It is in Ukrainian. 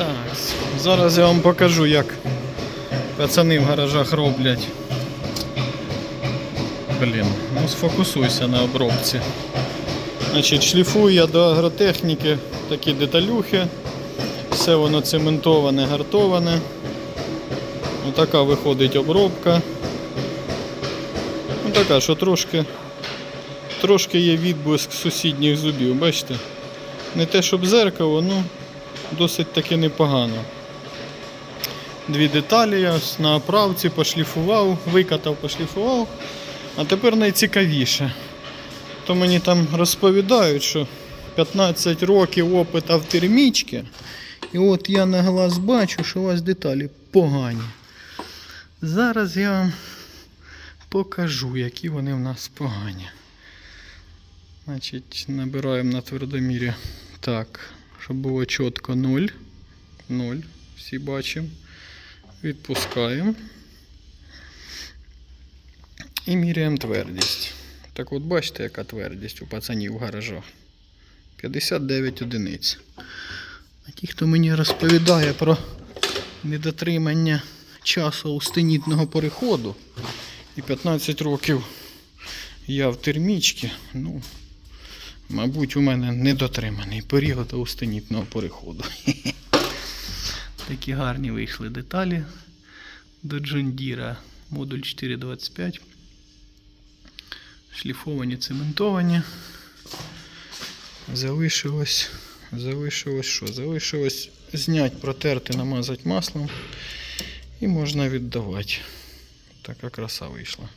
Так, зараз я вам покажу, як пацани в гаражах роблять. Блін, ну сфокусуйся на обробці. Значить, шліфую я до агротехніки такі деталюхи. Все воно цементоване, гартоване. Отака виходить обробка. Ну така, що трошки, трошки є відблиск сусідніх зубів, бачите? Не те, щоб зеркало, ну досить таки непогано. Дві деталі я на оправці пошліфував, викатав, пошліфував. А тепер найцікавіше. То мені там розповідають, що 15 років опита в термічці. І от я на глаз бачу, що у вас деталі погані. Зараз я вам покажу, які вони в нас погані. Значить, набираємо на твердомірі так, щоб було чітко 0. 0. Всі бачимо. Відпускаємо. І міряємо твердість. Так от бачите, яка твердість у пацанів в гаражах. 59 одиниць. А ті, хто мені розповідає про недотримання часу устенітного переходу, і 15 років я в термічці, ну, мабуть, у мене недотриманий період устенітного переходу. Такі гарні вийшли деталі до Джондіра модуль 425. Шліфовані, цементовані. Залишилось. Залишилось що? Залишилось зняти, протерти, намазати маслом. І можна віддавати. Така краса вийшла.